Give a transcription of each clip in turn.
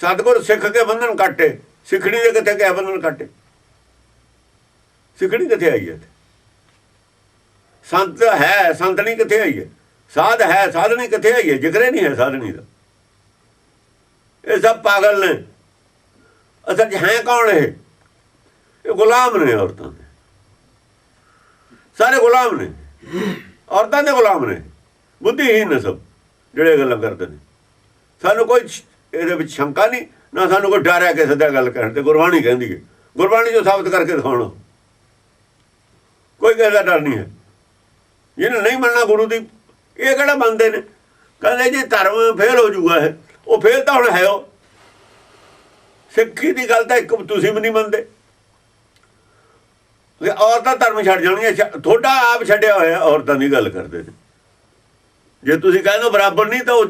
ਸਤਗੁਰ ਸਿੱਖ ਕੇ ਬੰਧਨ ਕੱਟੇ ਸਿੱਖਣੀ ਦੇ ਕਿੱਥੇ ਗਿਆ ਬੰਧਨ ਕੱਟੇ? ਸਿੱਖਣੀ ਕਿੱਥੇ ਆਈ ਹੈ ਇੱਥੇ? ਸੰਤ ਹੈ ਸੰਤਣੀ ਕਿੱਥੇ ਆਈ ਹੈ? ਸਾਧ ਹੈ, ਸਾਧਨੀ ਕਿੱਥੇ ਆਈ ਹੈ? ਜਿਗਰੇ ਨਹੀਂ ਹੈ ਸਾਧਣੀ ਦਾ। ਇਹ ਸਭ ਪਾਗਲ ਨੇ। ਅਸਲ 'ਚ ਹੈ ਕੌਣ ਇਹ? ਇਹ ਗੁਲਾਮ ਨੇ ਔਰਤਾਂ ਦੇ। ਸਾਰੇ ਗੁਲਾਮ ਨੇ। ਔਰਤਾਂ ਦੇ ਗੁਲਾਮ ਨੇ। ਬੁੱਧੀਹੀਨ ਨੇ ਸਭ, ਜਿਹੜੇ ਗੱਲਾਂ ਕਰਦੇ ਨੇ। ਸਾਨੂੰ ਕੋਈ ਇਹਦੇ ਵਿੱਚ ਸ਼ੰਕਾ ਨਹੀਂ, ਨਾ ਸਾਨੂੰ ਕੋਈ ਡਰ ਹੈ ਕਿਸੇ ਦਾ ਗੱਲ ਕਰਨ ਤੇ, ਗੁਰਬਾਣੀ ਕਹਿੰਦੀ ਹੈ। ਗੁਰਬਾਣੀ ਜੋ ਸਾਬਤ ਕਰਕੇ ਦਿਖਾਉਣਾ। ਕੋਈ ਕਿਸੇ ਦਾ ਡਰ ਨਹੀਂ ਹੈ। ਜਿਹਨੇ ਨਹੀਂ ਮੰਨਣਾ ਗੁਰੂ ਦੀ, ਇਹ ਕਿਹੜਾ ਮੰਨਦੇ ਨੇ? ਕਹਿੰਦੇ ਜੀ ਧਰਮ ਫੇਲ ਹੋ ਜੂਗਾ ਇਹ, ਉਹ ਫੇਲ ਤਾਂ ਹੁਣ ਹੈ ਉਹ। ਸਿੱਖੀ ਦੀ ਗੱਲ ਤਾਂ ਇੱਕ ਤੁਸੀਂ ਵੀ ਨਹੀਂ ਮੰਨਦੇ। ਕਿ ਔਰਤਾਂ ਧਰਮ ਛੱਡ ਜਾਣਗੀਆਂ, ਛ- ਤੁਹਾਡਾ ਆਪ ਛੱਡਿਆ ਹੋਇਆ ਔਰਤਾਂ ਦੀ ਗੱਲ ਕਰਦੇ ਨੇ। ਜੇ ਤੁਸੀਂ ਕਹਿੰਦੇ ਹੋ ਬਰਾਬਰ ਨਹੀਂ, ਤਾਂ ਉਹ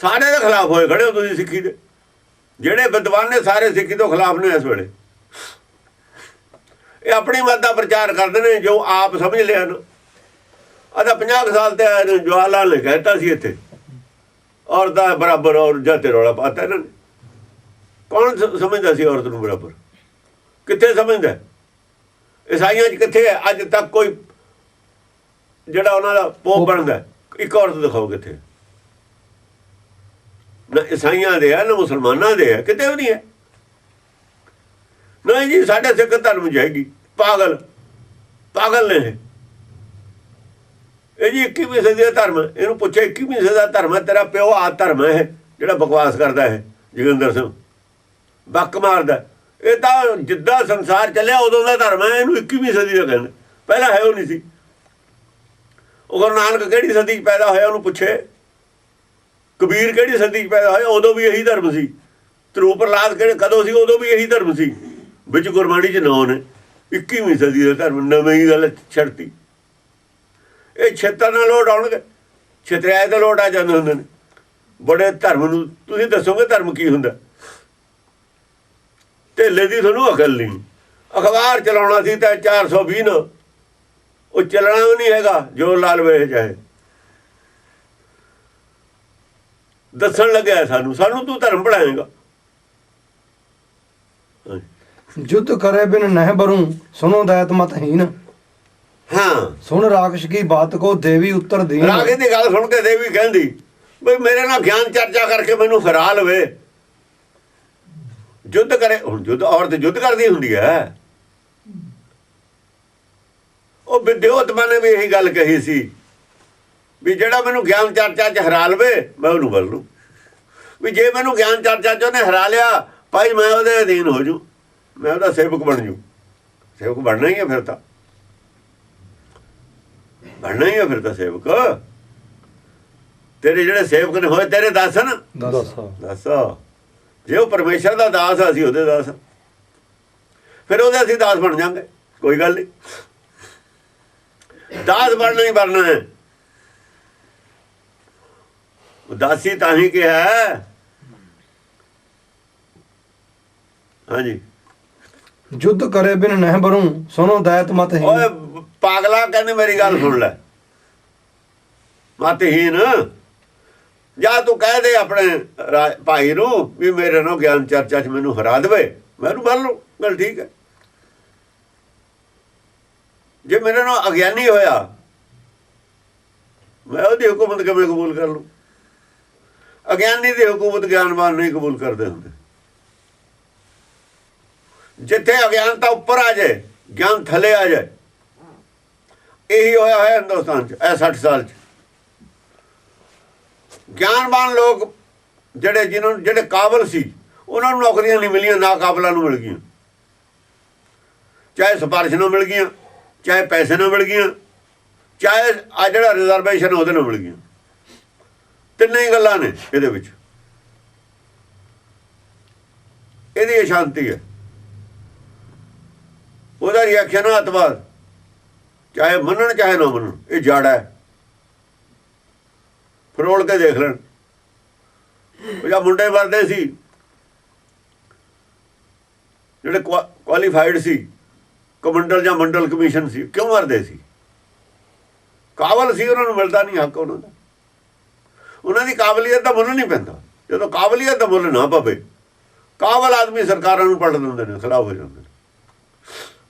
ਸਾਰੇ ਦੇ ਖਿਲਾਫ ਹੋਏ, ਖੜੇ ਹੋ ਤੁਸੀਂ ਸਿੱਖੀ ਦੇ। ਜਿਹੜੇ ਵਿਦਵਾਨ ਨੇ ਸਾਰੇ ਸਿੱਖੀ ਤੋਂ ਖਿਲਾਫ ਨੇ ਇਸ ਵੇਲੇ। ਇਹ ਆਪਣੀ ਮਤ ਦਾ ਪ੍ਰਚਾਰ ਕਰਦੇ ਨੇ, ਜੋ ਆਪ ਸਮਝ ਲਿਆ ਨਾ। ਆਦਾ 50 ਕੁ ਸਾਲ ਤੇ ਆਏ ਨੇ ਜਵਾਹਰ ਲਾਲ ਨੇ ਕਹਿਤਾ ਸੀ ਇੱਥੇ। ਔਰਤਾਂ ਬਰਾਬਰ ਔਰ ਜਾਤੇ ਰੌਲਾ ਪਾਤਾ ਇਹਨਾਂ ਨੇ। ਕੌਣ ਸਮਝਦਾ ਸੀ ਔਰਤ ਨੂੰ ਬਰਾਬਰ? ਕਿੱਥੇ ਸਮਝਦਾ? ਈਸਾਈਆਂ 'ਚ ਕਿੱਥੇ ਹੈ? ਅੱਜ ਤੱਕ ਕੋਈ ਜਿਹੜਾ ਉਹਨਾਂ ਦਾ ਪੋਪ ਬਣਦਾ ਇੱਕ ਔਰਤ ਦਿਖਾਓ ਕਿੱਥੇ ਨਾ ਈਸਾਈਆਂ ਦੇ ਆ ਨਾ ਮੁਸਲਮਾਨਾਂ ਦੇ ਆ ਕਿਤੇ ਵੀ ਨਹੀਂ ਹੈ। ਨਹੀਂ ਜੀ ਸਾਡੇ ਸਿੱਖ ਧਰਮ ਜਾਏਗੀ ਪਾਗਲ ਪਾਗਲ ਨੇ ਇਹ। ਜੀ 21ਵੀਂ ਸਦੀ ਦਾ ਧਰਮ ਇਹਨੂੰ ਪੁੱਛੇ 21ਵੀਂ ਸਦੀ ਦਾ ਧਰਮ ਹੈ ਤੇਰਾ ਪਿਓ ਆ ਧਰਮ ਹੈ ਇਹ, ਜਿਹੜਾ ਬਕਵਾਸ ਕਰਦਾ ਹੈ ਜੋਗਿੰਦਰ ਸਿੰਘ। ਬੱਕ ਮਾਰਦਾ। ਇਹ ਤਾਂ ਜਿੱਦਾਂ ਸੰਸਾਰ ਚੱਲਿਆ ਉਦੋਂ ਦਾ ਧਰਮ ਹੈ ਇਹਨੂੰ 21ਵੀਂ ਸਦੀ ਦਾ ਕਹਿੰਦੇ। ਪਹਿਲਾਂ ਹੈ ਉਹ ਨਹੀਂ ਸੀ। ਉਹ ਗੁਰੂ ਨਾਨਕ ਕਿਹੜੀ ਸਦੀ 'ਚ ਪੈਦਾ ਹੋਇਆ ਉਹਨੂੰ ਪੁੱਛੇ। ਕਬੀਰ ਕਿਹੜੀ ਸਦੀ 'ਚ ਪੈਦਾ ਹੋਇਆ? ਉਦੋਂ ਵੀ ਇਹੀ ਧਰਮ ਸੀ। ਧਰੂ ਪ੍ਰਲਾਦ ਕਿਹੜੇ ਕਦੋਂ ਸੀ? ਉਦੋਂ ਵੀ ਇਹੀ ਧਰਮ ਸੀ। ਵਿੱਚ ਗੁਰਬਾਣੀ 'ਚ ਨਾਂ ਨੇ। 21ਵੀਂ ਸਦੀ ਦਾ ਧਰਮ, ਨਵੀਂ ਗੱਲ ਛੜਤੀ। ਇਹ ਛੇਤਰ ਨਾਲ ਲੋਟ ਆਉਣਗੇ। ਛਤਰਿਆਏ ਦੇ ਲੋਟ ਆ ਜਾਂਦੇ ਹੁੰਦੇ ਨੇ। ਬੜੇ ਧਰਮ ਨੂੰ ਤੁਸੀਂ ਦੱਸੋਗੇ ਧਰਮ ਕੀ ਹੁੰਦਾ? ਢੇਲੇ ਦੀ ਤੁਹਾਨੂੰ ਅਕਲ ਨਹੀਂ। ਅਖਬਾਰ ਚਲਾਉਣਾ ਸੀ ਤਾਂ 420 ਨਾ। ਉਹ ਚੱਲਣਾ ਵੀ ਨਹੀਂ ਹੈਗਾ, ਜੋ ਲਾਲ ਵੇਚ ਜਾਏ ਦੱਸਣ ਲੱਗਿਆ ਸਾਨੂੰ ਸਾਨੂੰ ਤੂੰ ਧਰਮ ਪੜਾਏਗਾ ਜੁੱਧ ਕਰੇ ਬਿਨ ਨਹਿ ਬਰੂ ਸੁਣੋ ਦਇਤ ਮਤ ਹੀਨ। ਹਾਂ। ਸੁਣ ਰਾਖਸ਼ ਕੀ ਬਾਤ ਕੋ ਦੇਵੀ ਉੱਤਰ ਦੇ ਰਾਖਸ਼ ਦੀ ਗੱਲ ਸੁਣ ਕੇ ਦੇਵੀ ਕਹਿੰਦੀ ਬਈ ਮੇਰੇ ਨਾਲ ਗਿਆਨ ਚਰਚਾ ਕਰਕੇ ਮੈਨੂੰ ਫਰਾ ਲਵੇ। ਜੁੱਧ ਕਰੇ ਹੁਣ ਜੁੱਧ ਔਰਤ ਜੁੱਧ ਕਰਦੀ ਹੁੰਦੀ ਹੈ। ਉਹ ਵਿਦਿਓਤ ਮਾਨੇ ਵੀ ਇਹੀ ਗੱਲ ਕਹੀ ਸੀ। ਵੀ ਜਿਹੜਾ ਮੈਨੂੰ ਗਿਆਨ ਚਰਚਾ 'ਚ ਹਰਾ ਲਵੇ ਮੈਂ ਉਹਨੂੰ ਬਲ ਲੂੰ ਵੀ ਜੇ ਮੈਨੂੰ ਗਿਆਨ ਚਰਚਾ 'ਚ ਉਹਨੇ ਹਰਾ ਲਿਆ ਭਾਈ ਮੈਂ ਉਹਦੇ ਅਧੀਨ ਹੋ ਜੂ। ਮੈਂ ਉਹਦਾ ਸੇਵਕ ਬਣ ਜੂ। ਸੇਵਕ ਬਣਨਾ ਹੀ ਹੈ ਫਿਰ ਤਾਂ। ਬਣਨਾ ਹੀ ਹੈ ਫਿਰ ਤਾਂ ਸੇਵਕ। ਤੇਰੇ ਜਿਹੜੇ ਸੇਵਕ ਨੇ ਹੋਏ ਤੇਰੇ ਦਾਸ ਹਨ? दस ਦੱਸ। ਜੇ ਉਹ ਪਰਮੇਸ਼ਰ ਦਾ ਦਾਸ ਆ, ਅਸੀਂ ਉਹਦੇ ਦਾਸ। ਫਿਰ ਉਹਦੇ ਅਸੀਂ ਦਾਸ ਬਣ ਜਾਾਂਗੇ ਕੋਈ ਗੱਲ ਨਹੀਂ ਦਾਸ ਬਣਨਾ ਹੀ ਬਣਨਾ ਹੈ। ਉਦਾਸੀ ਤਾਂ ਹੀ ਕਿਹਾ ਹਾਂਜੀ। ਜੁੱਧ ਕਰੇ ਬਿਨ ਨਹਿ ਬਰੂ ਸੁਣੋ ਦਾਇਤ ਮਤ ਹੀ ਓਏ ਪਾਗਲਾ ਕਹਿੰਦੇ ਮੇਰੀ ਗੱਲ ਸੁਣ ਲੈ। ਮਤਹੀਨ ਜਾਂ ਤੂੰ ਕਹਿ ਦੇ ਆਪਣੇ ਭਾਈ ਨੂੰ ਵੀ ਮੇਰੇ ਨਾਲ ਗਿਆਨ ਚਰਚਾ 'ਚ ਮੈਨੂੰ ਹਰਾ ਦੇਵੇ। ਮੈਂ ਮੈਨੂੰ ਮੰਨ ਲਓ ਗੱਲ ਠੀਕ ਹੈ। ਜੇ ਮੇਰੇ ਨਾਲ ਅਗਿਆਨੀ ਹੋਇਆ ਮੈਂ ਉਹਦੀ ਹੁਕਮਤ ਕਿਵੇਂ ਕਬੂਲ ਕਰ ਲੂੰ ਅਗਿਆਨੀ ਦੀ ਹਕੂਮਤ ਗਿਆਨਵਾਨ ਨਹੀਂ ਕਬੂਲ ਕਰਦੇ ਹੁੰਦੇ। ਜਿੱਥੇ ਅਗਿਆਨਤਾ ਉੱਪਰ ਆ ਜਾਏ, ਗਿਆਨ ਥੱਲੇ ਆ ਜਾਏ। ਇਹੀ ਹੋਇਆ ਹੋਇਆ ਹਿੰਦੁਸਤਾਨ 'ਚ, ਇਹ 60 ਸਾਲ 'ਚ। ਗਿਆਨਵਾਨ ਲੋਕ ਜਿਹੜੇ ਜਿਨ੍ਹਾਂ ਨੂੰ, ਜਿਹੜੇ ਕਾਬਲ ਸੀ, ਉਹਨਾਂ ਨੂੰ ਨੌਕਰੀਆਂ ਨਹੀਂ ਮਿਲੀਆਂ ਨਾ ਕਾਬਲਾਂ ਨੂੰ ਮਿਲ ਗਈਆਂ। ਚਾਹੇ ਸਿਫਾਰਿਸ਼ ਨਾਲ ਮਿਲ ਗਈਆਂ, ਚਾਹੇ ਪੈਸੇ ਨਾਲ ਮਿਲ ਗਈਆਂ, ਚਾਹੇ ਆ ਜਿਹੜਾ ਰਿਜ਼ਰਵੇਸ਼ਨ ਉਹਦੇ ਨਾਲ ਮਿਲ ਗਈਆਂ। ਤਿੰਨੇ ਹੀ ਗੱਲਾਂ ਨੇ ਇਹਦੇ ਵਿੱਚ। ਇਹਦੀ ਅਸ਼ਾਂਤੀ ਹੈ। ਉਹਦਾ ਰਿਐਕਸ਼ਨ ਆ ਚਾਹੇ ਮੰਨਣ, ਚਾਹੇ ਨਾ ਮੰਨਣ, ਇਹ ਜੜ ਹੈ। ਫਰੋਲ ਕੇ ਦੇਖ ਲੈਣ। ਉਹ ਜਾਂ ਮੁੰਡੇ ਵਰਦੇ ਸੀ। ਜਿਹੜੇ ਕੁਆਲੀਫਾਈਡ ਸੀ, ਕਮੰਡਲ ਜਾਂ ਮੰਡਲ ਕਮਿਸ਼ਨ ਸੀ ਕਿਉਂ ਮਰਦੇ ਸੀ? ਕਾਬਲ ਸੀ, ਉਹਨਾਂ ਨੂੰ ਮਿਲਦਾ ਨਹੀਂ ਹੱਕ ਉਹਨਾਂ ਦਾ। ਉਹਨਾਂ ਦੀ ਕਾਬਲੀਅਤ ਦਾ ਮੁੱਲ ਨਹੀਂ ਪੈਂਦਾ। ਜਦੋਂ ਕਾਬਲੀਅਤ ਦਾ ਮੁੱਲ ਨਾ ਪਵੇ ਕਾਬਲ ਆਦਮੀ ਸਰਕਾਰਾਂ ਨੂੰ ਪਲਟ ਦਿੰਦੇ ਨੇ ਖਰਾਬ ਹੋ ਜਾਂਦੇ ਨੇ।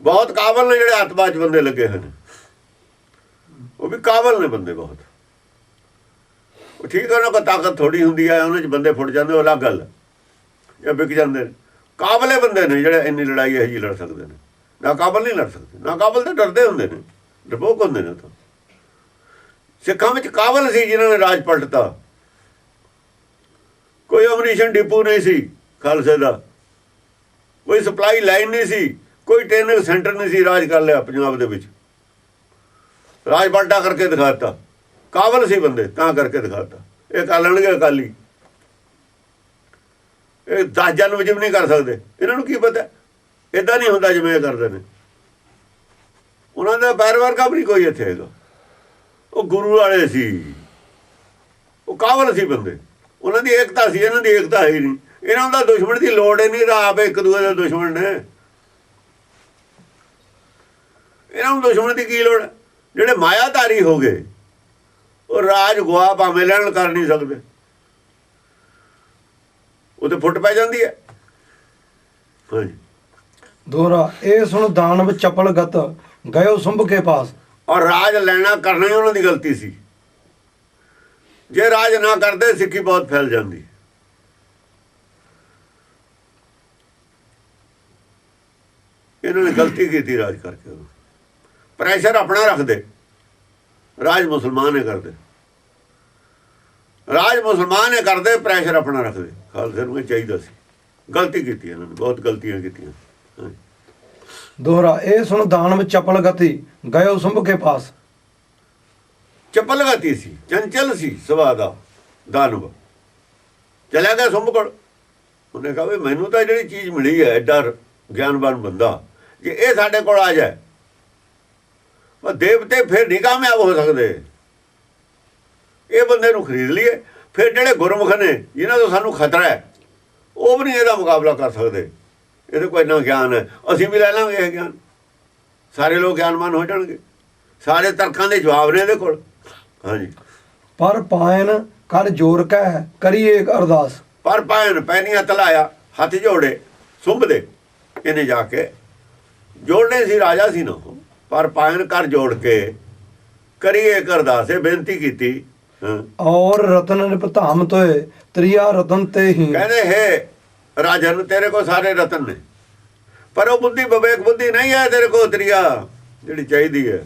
ਬਹੁਤ ਕਾਬਲ ਨੇ ਜਿਹੜੇ ਹੱਥਬਾਜ ਬੰਦੇ ਲੱਗੇ ਹੋਏ ਨੇ। ਉਹ ਵੀ ਕਾਬਲ ਨੇ ਬੰਦੇ ਬਹੁਤ। ਉਹ ਠੀਕ ਹੈ ਉਹਨਾਂ ਕੋਲ ਤਾਕਤ ਥੋੜੀ ਹੁੰਦੀ ਹੈ ਉਹਨਾਂ 'ਚ ਬੰਦੇ ਫੁੱਟ ਜਾਂਦੇ, ਉਹ ਅਲੱਗ ਗੱਲ। ਹੈ। ਜਾਂ ਵਿਕ ਜਾਂਦੇ ਨੇ। ਕਾਬਲੇ ਬੰਦੇ ਨੇ ਜਿਹੜੇ ਇੰਨੀ ਲੜਾਈ ਇਹ ਜੀ ਲੜ ਸਕਦੇ ਨੇ। ਨਾ ਕਾਬਲ ਨਹੀਂ ਲੜ ਸਕਦੇ, ਨਾ ਕਾਬਲ ਤਾਂ ਡਰਦੇ ਹੁੰਦੇ ਨੇ, ਡਰਪੋਕ ਹੁੰਦੇ ਨੇ ਉਹ ਤਾਂ। ਸਿੱਖਾਂ ਵਿੱਚ ਕਾਬਲ ਸੀ, ਜਿਨ੍ਹਾਂ ਨੇ ਰਾਜ ਪਲਟਤਾ ਕੋਈ ਅਮਨੀਸ਼ਨ ਡਿਪੂ ਨਹੀਂ ਸੀ ਖਾਲਸੇ ਦਾ। ਕੋਈ ਸਪਲਾਈ ਲਾਈਨ ਨਹੀਂ ਸੀ, ਕੋਈ ਟ੍ਰੇਨਿੰਗ ਸੈਂਟਰ ਨਹੀਂ ਸੀ ਰਾਜ ਕਰ ਲਿਆ ਪੰਜਾਬ ਦੇ ਵਿੱਚ। ਰਾਜ ਪਲਟਾ ਕਰਕੇ ਦਿਖਾਤਾ ਕਾਬਲ ਸੀ ਬੰਦੇ, ਤਾਂ ਕਰਕੇ ਦਿਖਾਤਾ ਇਹ ਕਰ ਲੈਣਗੇ ਅਕਾਲੀ। ਇਹ ਦਸ ਜਨਮ ਵਿੱਚ ਵੀ ਨਹੀਂ ਕਰ ਸਕਦੇ। ਇਹਨਾਂ ਨੂੰ ਕੀ ਪਤਾ? ਇਦਾਂ ਨਹੀਂ ਹੁੰਦਾ ਜਿਵੇਂ ਇਹ ਕਰਦੇ ਨੇ। ਉਹਨਾਂ ਦਾ ਪੈਰ ਵਰਗਾ ਵੀ ਨਹੀਂ ਕੋਈ ਇੱਥੇ ਹੈਗਾ। ਉਹ ਗੁਰੂ ਵਾਲੇ ਸੀ। ਉਹ ਕਾਬਲ ਸੀ ਬੰਦੇ। ਉਹਨਾਂ ਦੀ ਏਕਤਾ ਸੀ ਇਹਨਾਂ ਦੀ ਏਕਤਾ ਹੈ ਨਹੀਂ। ਇਹਨਾਂ ਦਾ ਦੁਸ਼ਮਣ ਦੀ ਲੋੜ ਹੀ ਨਹੀਂ ਰਾਪ ਇੱਕ ਦੂਜੇ ਦੇ ਦੁਸ਼ਮਣ ਨੇ। ਇਹਨਾਂ ਨੂੰ ਦੁਸ਼ਮਣ ਦੀ ਕੀ ਲੋੜ? ਜਿਹੜੇ ਮਾਇਆਧਾਰੀ ਹੋ ਗਏ ਉਹ ਰਾਜ ਗਵਾ ਭਾਵੇਂ ਲੈਣ ਕਰ ਨਹੀਂ ਸਕਦੇ। ਉਹ ਤੇ ਫੁੱਟ ਪੈ ਜਾਂਦੀ ਹੈ। ਹਾਂਜੀ। ਦੋਹਰਾ ਇਹ ਸੁਣ ਦਾਨਵ ਚਪਲ ਗਤ ਗਇਓ ਸੁੰਭ ਕੇ ਪਾਸ। ਔਰ ਰਾਜ ਲੈਣਾ ਕਰਨਾ ਹੀ ਉਹਨਾਂ ਦੀ ਗਲਤੀ ਸੀ। ਜੇ ਰਾਜ ਨਾ ਕਰਦੇ, ਸਿੱਖੀ ਬਹੁਤ ਫੈਲ ਜਾਂਦੀ। ਇਹਨਾਂ ਨੇ ਗਲਤੀ ਕੀਤੀ ਰਾਜ ਕਰਕੇ। ਪ੍ਰੈਸ਼ਰ ਆਪਣਾ ਰੱਖਦੇ। ਰਾਜ ਮੁਸਲਮਾਨ ਨੇ ਕਰਦੇ। ਰਾਜ ਮੁਸਲਮਾਨ ਨੇ ਕਰਦੇ ਪ੍ਰੈਸ਼ਰ ਆਪਣਾ ਰੱਖਦੇ। ਖਾਲਸੇ ਨੂੰ ਇਹ ਚਾਹੀਦਾ ਸੀ। ਗਲਤੀ ਕੀਤੀ ਇਹਨਾਂ ਨੇ, ਬਹੁਤ ਗਲਤੀਆਂ ਕੀਤੀਆਂ। ਹਾਂਜੀ। ਦੋਹਰਾ, ਇਹ ਸੁਣ ਵਿੱਚ ਚਪਲ ਗਤੀ, ਗਇਓ ਸੁੰਭ ਕੇ ਪਾਸ। ਚੱਪਲ ਗਤੀ ਸੀ, ਚੰਚਲ ਸੀ ਸੁਭਾਅ ਦਾ, ਦਾਨਵ। ਚਲਿਆ ਗਿਆ ਸੁੰਭ ਕੋਲ ਉਹਨੇ ਕਹਾ ਵੀ ਮੈਨੂੰ ਤਾਂ ਜਿਹੜੀ ਚੀਜ਼ ਮਿਲੀ ਹੈ, ਐਡਾ ਗਿਆਨਵਾਨ ਬੰਦਾ, ਜੇ ਇਹ ਸਾਡੇ ਕੋਲ ਆ ਜਾਏ ਉਹ ਦੇਵਤੇ ਫਿਰ ਨਹੀਂ ਕਾਮਯਾਬ ਹੋ ਸਕਦੇ। ਇਹ ਬੰਦੇ ਨੂੰ ਖਰੀਦ ਲਈਏ। ਫਿਰ ਜਿਹੜੇ ਗੁਰਮੁਖ ਨੇ, ਜਿਨ੍ਹਾਂ ਤੋਂ ਸਾਨੂੰ ਖਤਰਾ ਹੈ, ਉਹ ਵੀ ਨਹੀਂ ਇਹਦਾ ਮੁਕਾਬਲਾ ਕਰ ਸਕਦੇ। ਇਹਦੇ ਕੋਈ ਇੰਨਾ ਗਿਆਨ ਹੈ। ਅਸੀਂ ਵੀ ਲੈ ਲਾਂਗੇ ਇਹ ਗਿਆਨ। ਸਾਰੇ ਲੋਕ ਗਿਆਨਵਾਨ ਹੋ ਜਾਣਗੇ। ਸਾਰੇ ਤਰਕਾਂ ਦੇ ਜਵਾਬ ਨੇ ਇਹਦੇ ਕੋਲ। ਹਾਂਜੀ। ਪਰ ਪਾਇਨ ਕਰ ਜੋਰ ਕੈ ਕਰੀਏ ਇੱਕ ਅਰਦਾਸ। ਪਰ ਪੈਨ ਪੈਨੀਆਂ ਤਲਾਇਆ ਹੱਥ ਜੋੜੇ ਸੁੰਭ ਦੇ ਇਹਨੇ ਜਾ ਕੇ। ਜੋੜਨੇ ਸੀ ਰਾਜਾ ਸੀ ਨਾ। ਪਰ ਪਾਇਨ ਕਰ ਜੋੜ ਕੇ ਕਰੀਏ ਅਰਦਾਸੇ ਬੇਨਤੀ ਕੀਤੀ। ਔਰ ਰਤਨ ਨਿਪਧਾਮ ਤੋਏ ਤ੍ਰਿਆ ਰਤਨ ਤੇ ਹੀ ਕਹਿੰਦੇ ਹੈ ਰਾਜਨ ਤੇਰੇ ਕੋ ਸਾਰੇ ਰਤਨ ਨੇ। ਪਰ ਉਹ ਬੁੱਧੀ ਵਿਵੇਕ ਬੁੱਧੀ ਨਹੀਂ ਹੈ ਤੇਰੇ ਕੋ ਤਰੀਆ ਜਿਹੜੀ ਚਾਹੀਦੀ ਹੈ।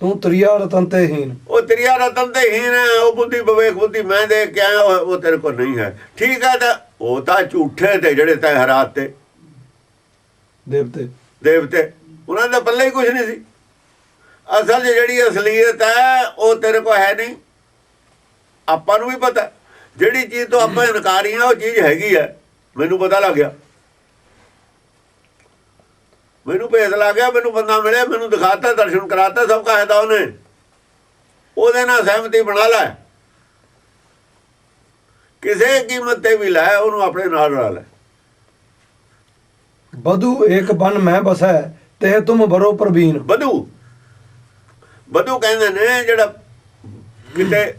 ਤੂੰ ਤ੍ਰਿਆ ਰਤਨ ਤੇ ਹੀਨ ਉਹ ਤਰੀਆ ਰਤਨ ਤੇ ਹੀਨ ਉਹ ਬੁੱਧੀ ਵਿਵੇਕ ਬੁੱਧੀ ਮੈਂ ਦੇ ਕੇ ਆਇਆ ਉਹ ਤੇਰੇ ਕੋਲ ਨਹੀਂ ਹੈ। ਠੀਕ ਹੈ ਤਾਂ ਉਹ ਤਾਂ ਝੂਠੇ ਤੇ ਜਿਹੜੇ ਤੈ ਹਰਾਤ ਤੇ। ਦੇਵਤੇ। ਦੇਵਤੇ ਉਹਨਾਂ ਦਾ ਪੱਲੇ ਹੀ ਕੁਝ ਨਹੀਂ ਸੀ। ਅਸਲ ਜਿਹੜੀ ਅਸਲੀਅਤ ਹੈ ਉਹ ਤੇਰੇ ਕੋਲ ਹੈ ਨਹੀਂ। ਆਪਾਂ ਨੂੰ ਵੀ ਪਤਾ ਜਿਹੜੀ ਚੀਜ਼ ਤੋਂ ਆਪਾਂ ਇਨਕਾਰੀ ਆ ਉਹ ਚੀਜ਼ ਹੈਗੀ ਹੈ। ਮੈਨੂੰ ਪਤਾ ਲੱਗ ਗਿਆ। ਮੈਨੂੰ ਭੇਦ ਲੱਗ ਗਿਆ ਮੈਨੂੰ ਬੰਦਾ ਮਿਲਿਆ ਮੈਨੂੰ ਦਿਖਾਤਾ ਦਰਸ਼ਨ ਕਰਾਤਾ ਸਭ ਕਾਇਦਾ ਉਹਨੇ। ਉਹਦੇ ਨਾਲ ਸਹਿਮਤੀ ਬਣਾ ਲੈ। ਕਿਸੇ ਕੀਮਤ ਤੇ ਵੀ ਲੈ ਉਹਨੂੰ ਆਪਣੇ ਨਾਲ ਰਲਾ ਲੈ। ਬਧੂ ਏਕ ਬਨ ਮੈਂ ਬਸੈ ਤੇ ਤੁਮ ਬਰੋ ਪ੍ਰਵੀਨ। ਬਧੂ। ਬਧੂ ਕਹਿੰਦੇ ਨੇ ਜਿਹੜਾ ਕਿਤੇ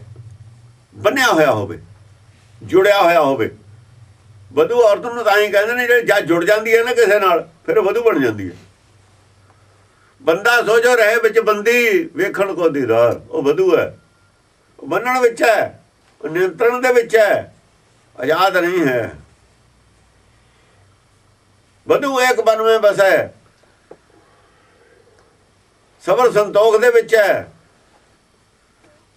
ਬੰਨਿਆ ਹੋਇਆ ਹੋਵੇ ਜੁੜਿਆ ਹੋਇਆ ਹੋਵੇ ਬਧੂ ਔਰਤ ਨੂੰ ਤਾਂ ਹੀ ਕਹਿੰਦੇ ਨੇ ਜਿਹੜੀ ਜਦ ਜੁੜ ਜਾਂਦੀ ਹੈ ਨਾ ਕਿਸੇ ਨਾਲ ਫਿਰ ਬਧੂ ਬਣ ਜਾਂਦੀ ਹੈ। ਬੰਦਾ ਸੋਚੋ ਰਹੇ ਵਿੱਚ ਬੰਦੀ ਵੇਖਣ ਕੋ ਦੀਦਾਰ ਉਹ ਵਧੂ ਹੈ। ਉਹ ਬੰਨਣ ਵਿੱਚ ਹੈ, ਉਹ ਨਿਯੰਤਰਣ ਦੇ ਵਿੱਚ ਹੈ, ਆਜ਼ਾਦ ਨਹੀਂ ਹੈ। ਬਧੂ ਇੱਕ ਬਨਵੇਂ ਬਸੈ ਸਬਰ ਸੰਤੋਖ ਦੇ ਵਿੱਚ ਹੈ।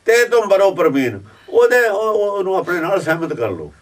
ਤੇ ਤੁਮ ਬਰੋ ਪ੍ਰਵੀਨ, ਉਹਦੇ ਉਹਨੂੰ ਆਪਣੇ ਨਾਲ ਸਹਿਮਤ ਕਰ ਲਓ।